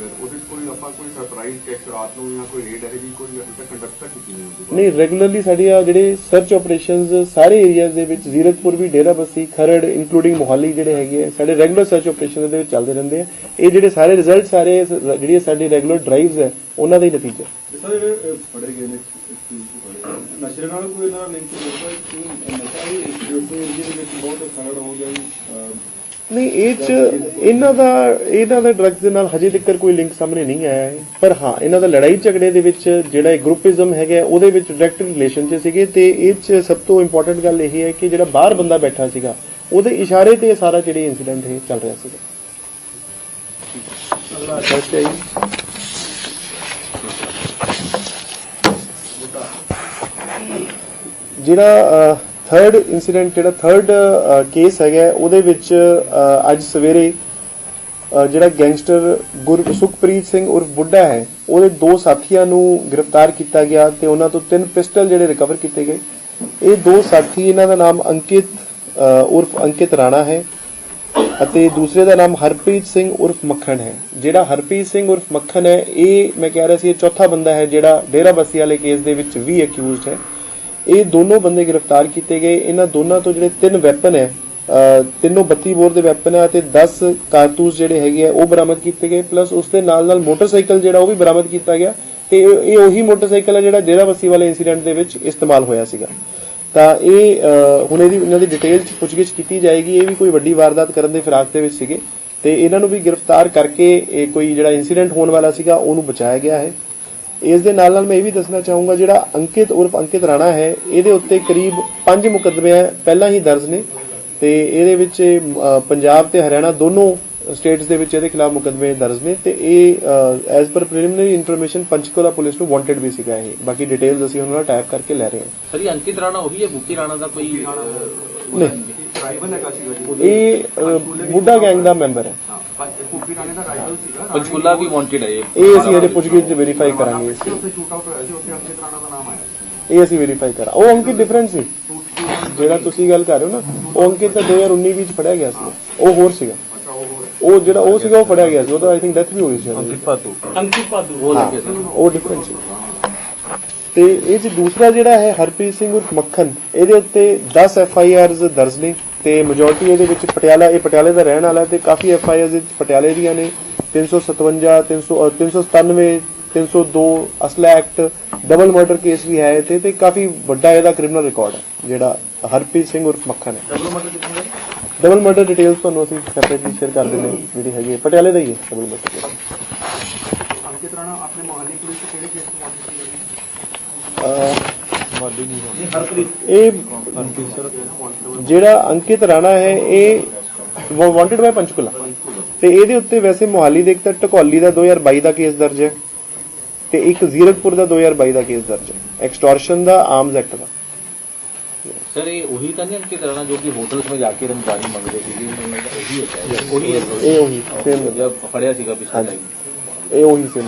Speaker 7: ਕੋਈ ਸਰਪ੍ਰਾਈਜ਼ ਚੈੱਕ ਰਾਤ ਨੂੰ ਜਾਂ ਕੋਈ ਰੇਡ ਹੈ ਜੀ ਕੋਈ ਅਜੇ ਤੱਕ ਕੰਡਕਟ ਤਾਂ ਕੀਤੀ ਨਹੀਂ ਹੁੰਦੀ।
Speaker 2: ਨਹੀਂ ਰੈਗੂਲਰਲੀ ਸਾਡੀਆਂ ਜਿਹੜੇ ਸਰਚ ਆਪਰੇਸ਼ਨਸ ਸਾਰੇ ਏਰੀਆਜ਼ ਦੇ ਵਿੱਚ ਜ਼ੀਰਕਪੁਰ ਵੀ ਡੇਰਾਬੱਸੀ ਖਰੜ ਇਨਕਲੂਡਿੰਗ ਮੋਹਾਲੀ ਜਿਹੜੇ ਹੈਗੇ ਆ ਸਾਡੇ ਰੈਗੂਲਰ ਸਰਚ ਆਪਰੇਸ਼ਨ ਦੇ ਵਿੱਚ ਚੱਲਦੇ ਰਹਿੰਦੇ ਆ। ਇਹ ਜਿਹੜੇ ਸਾਰੇ ਰਿਜ਼ਲਟ ਸਾਰੇ ਜਿਹੜੀਆਂ ਸਾਡੀ ਰੈਗੂਲਰ ਡਰਾਈਵਸ ਹੈ ਉਹਨਾਂ ਦਾ ਹੀ ਨਤੀਜਾ।
Speaker 7: ਸਰ ਜਿਹੜੇ ਫੜੇ ਗਏ ਨੇ ਨਸ਼ੇ ਨਾਲ ਕੋਈ ਇਹਨਾਂ ਦਾ ਲਿੰਕ ਹੋਊਗਾ ਕਿ ਨਸ਼ਾ ਹੀ ਜੋ ਕੋਈ ਏਰੀਆ ਦੇ ਵਿੱਚ ਬਹੁਤ ਖਰੜ ਹੋ ਗਿਆ ਜੀ
Speaker 2: ਨਹੀਂ, ਇਹ ਚ ਇਹਨਾਂ ਦਾ ਇਹਨਾਂ ਦਾ ਡਰੱਗਸ ਦੇ ਨਾਲ ਹਜੇ ਤੱਕ ਕੋਈ ਲਿੰਕ ਸਾਹਮਣੇ ਨਹੀਂ ਆਇਆ ਹੈ। ਪਰ ਹਾਂ, ਇਹਨਾਂ ਦਾ ਲੜਾਈ ਝਗੜੇ ਦੇ ਵਿੱਚ ਜਿਹੜਾ ਇਹ ਗਰੁੱਪਿਜ਼ਮ ਹੈਗਾ, ਉਹਦੇ ਵਿੱਚ ਡਾਇਰੈਕਟ ਰਿਲੇਸ਼ਨ 'ਚ ਸੀਗੇ ਤੇ ਇਹ ਚ ਸਭ ਤੋਂ ਇੰਪੋਰਟੈਂਟ ਗੱਲ ਇਹ ਹੈ ਕਿ ਜਿਹੜਾ ਬਾਹਰ ਬੰਦਾ ਬੈਠਾ ਸੀਗਾ, ਉਹਦੇ ਇਸ਼ਾਰੇ ਤੇ ਇਹ ਸਾਰਾ ਜਿਹੜੇ ਇਨਸੀਡੈਂਟ ਇਹ ਚੱਲ ਰਿਹਾ ਸੀਗਾ। ਅਗਲਾ ਹੈ ਜਿਹੜਾ ਥਰਡ ਇਨਸੀਡੈਂਟ ਜਿਹੜਾ ਥਰਡ ਕੇਸ ਹੈਗਾ ਉਹਦੇ ਵਿੱਚ ਅੱਜ ਸਵੇਰੇ ਜਿਹੜਾ ਗੈਂਗਸਟਰ ਗੁਰ, ਸੁਖਪ੍ਰੀਤ ਸਿੰਘ ਉਰਫ ਬੁੱਢਾ ਹੈ, ਉਹਦੇ ਦੋ ਸਾਥੀਆਂ ਨੂੰ ਗ੍ਰਿਫਤਾਰ ਕੀਤਾ ਗਿਆ ਤੇ ਉਹਨਾਂ ਤੋਂ ਤਿੰਨ ਪਿਸਟਲ ਜਿਹੜੇ ਰਿਕਵਰ ਕੀਤੇ ਗਏ। ਇਹ ਦੋ ਸਾਥੀ, ਇਹਨਾਂ ਦਾ ਨਾਮ ਅੰਕਿਤ ਉਰਫ ਅੰਕਿਤ ਰਾਣਾ ਹੈ ਅਤੇ ਦੂਸਰੇ ਦਾ ਨਾਮ ਹਰਪ੍ਰੀਤ ਸਿੰਘ ਉਰਫ ਮੱਖਣ ਹੈ। ਜਿਹੜਾ ਹਰਪ੍ਰੀਤ ਸਿੰਘ ਉਰਫ ਮੱਖਣ ਹੈ, ਇਹ ਮੈਂ ਕਹਿ ਰਿਹਾ ਸੀ, ਇਹ ਚੌਥਾ ਬੰਦਾ ਹੈ ਜਿਹੜਾ ਡੇਰਾਬੱਸੀ ਵਾਲੇ ਕੇਸ ਦੇ ਵਿੱਚ ਵੀ ਅਕਿਊਜ਼ਡ ਹੈ। ਇਹ ਦੋਨੋਂ ਬੰਦੇ ਗ੍ਰਿਫਤਾਰ ਕੀਤੇ ਗਏ। ਇਹਨਾਂ ਦੋਨਾਂ ਤੋਂ ਜਿਹੜੇ ਤਿੰਨ ਵੈਪਨ ਹੈ, ਅਹ, ਤਿੰਨੋਂ 32 ਬੋਰ ਦੇ ਵੈਪਨ ਹੈ ਅਤੇ 10 ਕਾਰਤੂਸ ਜਿਹੜੇ ਹੈਗੇ ਆ, ਉਹ ਬਰਾਮਦ ਕੀਤੇ ਗਏ। ਪਲੱਸ ਉਸ ਦੇ ਨਾਲ ਨਾਲ ਮੋਟਰਸਾਈਕਲ ਜਿਹੜਾ ਉਹ ਵੀ ਬਰਾਮਦ ਕੀਤਾ ਗਿਆ ਤੇ ਇਹ ਉਹੀ ਮੋਟਰਸਾਈਕਲ ਹੈ ਜਿਹੜਾ ਡੇਰਾਬੱਸੀ ਵਾਲੇ ਇਨਸੀਡੈਂਟ ਦੇ ਵਿੱਚ ਇਸਤੇਮਾਲ ਹੋਇਆ ਸੀਗਾ। ਤਾਂ ਇਹ ਹੁਣ ਇਹਦੀ, ਇਹਨਾਂ ਦੀ ਡਿਟੇਲ ਚ ਪੁੱਛਗਿੱਛ ਕੀਤੀ ਜਾਏਗੀ। ਇਹ ਵੀ ਕੋਈ ਵੱਡੀ ਵਾਰਦਾਤ ਕਰਨ ਦੇ ਫਿਰਾਕ ਦੇ ਵਿੱਚ ਸੀਗੇ। ਤੇ ਇਹਨਾਂ ਨੂੰ ਵੀ ਗ੍ਰਿਫਤਾਰ ਕਰਕੇ ਇਹ ਕੋਈ ਜਿਹੜਾ ਇਨਸੀਡੈਂਟ ਹੋਣ ਵਾਲਾ ਸੀਗਾ, ਉਹਨੂੰ ਬਚਾਇਆ ਗਿਆ ਹੈ। ਇਸ ਦੇ ਨਾਲ ਨਾਲ ਮੈਂ ਇਹ ਵੀ ਦੱਸਣਾ ਚਾਹੂੰਗਾ ਜਿਹੜਾ ਅੰਕਿਤ ਉਰਫ ਅੰਕਿਤ ਰਾਣਾ ਹੈ ਇਹਦੇ ਉੱਤੇ ਕਰੀਬ 5 ਮੁਕੱਦਮੇ ਪਹਿਲਾਂ ਹੀ ਦਰਜ ਨੇ ਤੇ ਇਹਦੇ ਵਿੱਚ ਪੰਜਾਬ ਤੇ ਹਰਿਆਣਾ ਦੋਨੋਂ ਸਟੇਟਸ ਦੇ ਵਿੱਚ ਇਹਦੇ ਖਿਲਾਫ ਮੁਕੱਦਮੇ ਦਰਜ ਨੇ ਤੇ ਇਹ as per preliminary information Panchkula police ਨੂੰ ਵਾਂਟਡ ਵੀ ਸੀਗਾ ਇਹ। ਬਾਕੀ ਡਿਟੇਲਸ ਅਸੀਂ ਉਹਨਾਂ ਨਾਲ ਟੈਪ ਕਰਕੇ ਲੈ ਰਹੇ ਹਾਂ।
Speaker 6: ਸਰ ਇਹ ਅੰਕਿਤ ਰਾਣਾ ਉਹੀ ਹੈ ਬੁੱਕੀ ਰਾਣਾ ਦਾ ਕੋਈ
Speaker 2: ਨਹੀਂ। ਇਹ ਬੁੱਢਾ ਗੈਂਗ ਦਾ ਮੈਂਬਰ ਹੈ।
Speaker 7: ਕੁੱਪੀ ਰਾਣੇ ਦਾ ਰਾਈਵਲ ਸੀਗਾ
Speaker 6: ਪੰਚਕੂਲਾ ਵੀ ਵਾਂਟਡ ਹੈ ਇਹ।
Speaker 2: ਇਹ ਅਸੀਂ ਇਹਦੇ ਪੁੱਛਗਿੱਛ ਵੈਰੀਫਾਈ ਕਰਾਂਗੇ ਇਸ
Speaker 7: ਉੱਥੇ ਸ਼ੂਟ ਆਊਟ ਹੋਇਆ ਸੀ ਉੱਥੇ ਅੰਕਿਤ ਰਾਣਾ ਦਾ ਨਾਮ ਆਇਆ ਸੀ।
Speaker 2: ਇਹ ਅਸੀਂ ਵੈਰੀਫਾਈ ਕਰਾਂ ਉਹ ਅੰਕਿਤ ਡਿਫਰੈਂਸ ਸੀ। ਜਿਹੜਾ ਤੁਸੀਂ ਗੱਲ ਕਰ ਰਹੇ ਹੋ ਨਾ ਉਹ ਅੰਕਿਤ ਤਾਂ 2019 ਵਿੱਚ ਫੜਿਆ ਗਿਆ ਸੀ ਉਹ ਹੋਰ ਸੀਗਾ। ਉਹ ਜਿਹੜਾ ਉਹ ਸੀਗਾ ਉਹ ਫੜਿਆ ਗਿਆ ਸੀ। ਉਹਦਾ ਆਈ ਥਿੰਕ ਡੈਥ ਵੀ ਹੋਈ ਸੀ। ਉਹਦੀ।
Speaker 4: ਅੰਕਿਤ ਪਾਦੂ
Speaker 2: ਹਾਂ, ਉਹ ਡਿਫਰੈਂਟ ਸੀ। ਤੇ ਇਹ ਚ ਦੂਸਰਾ ਜਿਹੜਾ ਹੈ ਹਰਪ੍ਰੀਤ ਸਿੰਘ ਉਰਫ ਮੱਖਣ ਇਹਦੇ ਉੱਤੇ 10 ਐਫ ਆਈ ਆਰਸ ਦਰਜ ਨੇ। ਤੇ ਮੈਜੋਰਟੀ ਇਹਦੇ ਵਿੱਚ ਪਟਿਆਲਾ ਇਹ ਪਟਿਆਲੇ ਦਾ ਰਹਿਣ ਵਾਲਾ ਤੇ ਕਾਫੀ ਐਫ ਆਈ ਆਰਸ ਪਟਿਆਲੇ ਦੀਆਂ ਨੇ। 357 300 ਅ, 397 302 ਅਸਲਾ ਐਕਟ ਡਬਲ ਮਰਡਰ ਕੇਸ ਵੀ ਹੈ ਇੱਥੇ ਤੇ ਕਾਫੀ ਵੱਡਾ ਇਹਦਾ ਕ੍ਰਿਮੀਨਲ ਰਿਕਾਰਡ ਹੈ ਜਿਹੜਾ ਹਰਪ੍ਰੀਤ ਸਿੰਘ ਉਰਫ ਮੱਖਣ ਹੈ। ਡਬਲ ਮਰਡਰ ਡਿਟੇਲਸ ਤੁਹਾਨੂੰ ਅਸੀਂ ਸੈਪਰੇਟਲੀ ਸ਼ੇਅਰ ਕਰ ਦਿੰਦੇ ਜਿਹੜੀ ਹੈਗੀ ਹੈ। ਪਟਿਆਲੇ ਦਾ ਹੀ ਹੈ ਡਬਲ ਮਰਡਰ ਇਹ ਜਿਹੜਾ ਅੰਕਿਤ ਰਾਣਾ ਹੈ ਇਹ ਵਾਂਟਡ ਬਾਈ ਪੰਚਕੁਲਾ। ਤੇ ਇਹਦੇ ਉੱਤੇ ਵੈਸੇ ਮੋਹਾਲੀ ਦੇ ਇੱਕ ਤਾਂ ਟਕੌਲੀ ਦਾ 2022 ਦਾ ਕੇਸ ਦਰਜ ਹੈ ਤੇ ਇੱਕ ਜ਼ੀਰਕਪੁਰ ਦਾ 2022 ਦਾ ਕੇਸ ਦਰਜ ਹੈ। ਐਕਸਟੋਰਸ਼ਨ ਦਾ ਆਰਮਸ ਐਕਟ ਦਾ।
Speaker 6: ਸਰ ਇਹ ਉਹੀ ਤਾਂ ਨਹੀਂ ਅੰਕਿਤ ਰਾਣਾ ਜੋ ਕਿ ਹੋਟਲਸ ਵਿੱਚ ਜਾ ਕੇ ਰਮਜ਼ਾਨੀ ਮੰਗਦੇ ਸੀਗੇ ਉਹਨਾਂ ਉਹੀ ਹੈ
Speaker 2: ਇਹ ਉਹੀ ਸੇਮ
Speaker 6: ਮਤਲਬ ਫੜਿਆ
Speaker 2: ਸੀਗਾ
Speaker 6: ਪਿਛਲੇ
Speaker 2: ਇਹ ਉਹੀ ਸੇਮ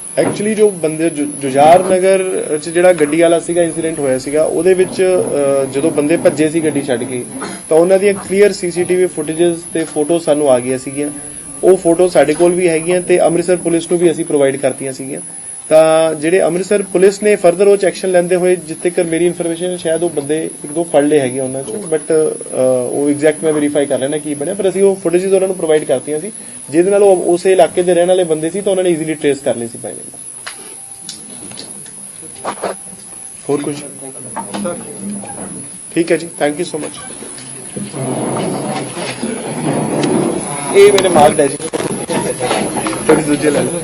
Speaker 2: ਐਕਚੁਅਲੀ ਜੋ ਬੰਦੇ ਜੁਝਾਰ ਨਗਰ ਚ ਜਿਹੜਾ ਗੱਡੀ ਵਾਲਾ ਸੀਗਾ ਇਨਸੀਡੈਂਟ ਹੋਇਆ ਸੀਗਾ, ਉਹਦੇ ਵਿੱਚ ਜਦੋਂ ਬੰਦੇ ਭੱਜੇ ਸੀ ਗੱਡੀ ਛੱਡ ਕੇ, ਤਾਂ ਉਹਨਾਂ ਦੀਆਂ ਕਲੀਅਰ ਸੀਸੀਟੀਵੀ ਫੁਟੇजेस ਤੇ ਫੋਟੋ ਸਾਨੂੰ ਆ ਗਈਆਂ ਸੀਗੀਆਂ। ਉਹ ਫੋਟੋ ਸਾਡੇ ਕੋਲ ਵੀ ਹੈਗੀਆਂ ਤੇ ਅੰਮ੍ਰਿਤਸਰ ਪੁਲਿਸ ਨੂੰ ਵੀ ਅਸੀਂ ਪ੍ਰੋਵਾਈਡ ਕਰਤੀਆਂ ਸੀਗੀਆਂ। ਤਾਂ ਜਿਹੜੇ ਅੰਮ੍ਰਿਤਸਰ ਪੁਲਿਸ ਨੇ ਫਰਦਰ ਉਹ ਚ ਐਕਸ਼ਨ ਲੈਂਦੇ ਹੋਏ, ਜਿੱਥੇ ਤੱਕ ਮੇਰੀ ਇਨਫੋਰਮੇਸ਼ਨ ਸ਼ਾਇਦ ਉਹ ਬੰਦੇ ਇੱਕ ਦੋ ਫੜ ਲਏ ਹੈਗੇ ਉਹਨਾਂ ਚੋਂ ਬਟ ਉਹ ਐਗਜ਼ੈਕਟ ਮੈਂ ਵੈਰੀਫਾਈ ਕਰ ਲੈਣਾ ਕੀ ਬਣਿਆ, ਪਰ ਅਸੀਂ ਉਹ ਫੁਟੇजेस ਉਹਨਾਂ ਨੂੰ ਪ੍ਰੋਵਾਈਡ ਕਰਤੀਆਂ ਸੀ, ਜਿਹਦੇ ਨਾਲ ਉਹ ਉਸੇ ਇਲਾਕੇ ਦੇ ਰਹਿਣ ਵਾਲੇ ਬੰਦੇ ਸੀ, ਤਾਂ ਉਹਨਾਂ ਨੇ ਈਜ਼ੀਲੀ ਟ੍ਰੇਸ ਕਰ ਲਈ ਸੀ ਬਾਈ ਹੋਰ ਕੁਝ ਠੀਕ ਹੈ ਜੀ ਥੈਂਕ ਯੂ ਸੋ ਮਚ ਇਹ ਮੇਰੇ ਮਾਰਕ ਹੈ ਜੀ। ਥੋੜੀ ਦੂਜੇ ਲੈ ਲਓ